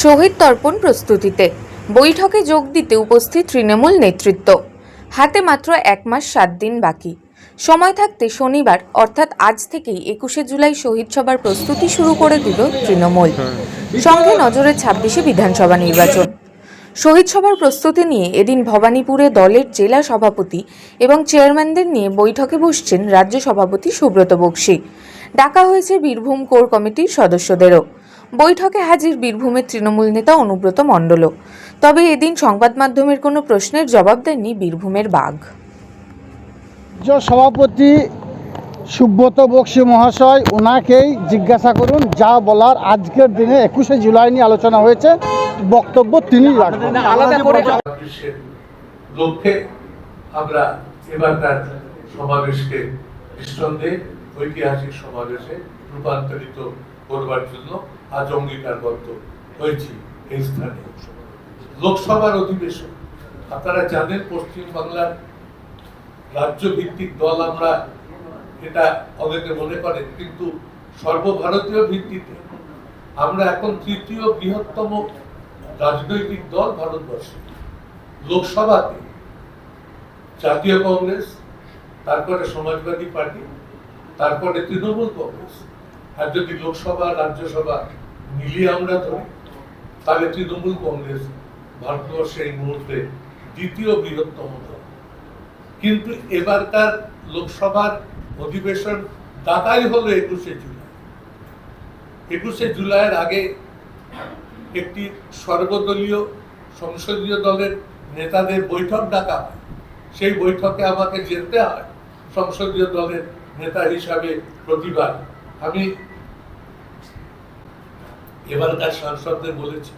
শহীদ তর্পণ প্রস্তুতিতে। বৈঠকে যোগ দিতে উপস্থিত তৃণমূল নেতৃত্ব। হাতে মাত্র এক মাস সাত দিন বাকি। সময় থাকতে শনিবার, অর্থাৎ আজ থেকেই একুশে জুলাই শহীদ সভার প্রস্তুতি শুরু করে দিল তৃণমূল। সঙ্গে নজরে ছাব্বিশে বিধানসভা নির্বাচন। শহীদ সভার প্রস্তুতি নিয়ে এদিন ভবানীপুরে দলের জেলা সভাপতি এবং চেয়ারম্যানদের নিয়ে বৈঠকে বসছেন রাজ্য সভাপতি সুব্রত বক্সী। ডাকা হয়েছে বীরভূম কোর কমিটির সদস্যদেরও। বৈঠকে হাজির বীরভূমের তৃণমূল নেতা অনুব্রত মণ্ডলও। তবে এদিন সংবাদ মাধ্যমের কোনো প্রশ্নের জবাব দেননি বীরভূমের বাঘ। সভাপতি সুব্রত বক্সী মহাশয় ওনাকেই জিজ্ঞাসা করুন যা বলার আজকের দিনে একুশে জুলাই নিয়ে আলোচনা হয়েছে বক্তব্য তিনি রাখবেন। লক্ষ্যে আমরা এবারকার সমাবেশকে নিঃসন্দেহে ঐতিহাসিক সমাবেশে রূপান্তরিত করবার জন্য আজ অঙ্গীকারবদ্ধ হয়েছি এই স্থানে। লোকসভার অধিবেশন। আপনারা জানেন পশ্চিম বাংলার রাজ্য ভিত্তিক দল আমরা এটা অনেকে মনে করেন, কিন্তু সর্বভারতীয় ভিত্তিতে আমরা এখন তৃতীয় বৃহত্তম রাজনৈতিক দল ভারতবর্ষে। লোকসভাতে জাতীয় কংগ্রেস, তারপরে সমাজবাদী পার্টি তারপরে তৃণমূল কংগ্রেস আর যদি লোকসভা, রাজ্যসভা, মিলিয়ে আমরা ধরি, তাহলে তৃণমূল কংগ্রেস ভারতবর্ষে এই মুহূর্তে দ্বিতীয় বৃহত্তম দল। কিন্তু এবারকার লোকসভার অধিবেশন ডাকাই হলো একুশে জুলাই। একুশে জুলাইয়ের আগে একটি সর্বদলীয় সংসদীয় দলের নেতাদের বৈঠক ডাকা হয়। সেই বৈঠকে আমাকে যেতে হয় সংসদীয় দলের নেতা হিসাবে প্রতিবার আমি এবারকার সাংসদদের বলেছি।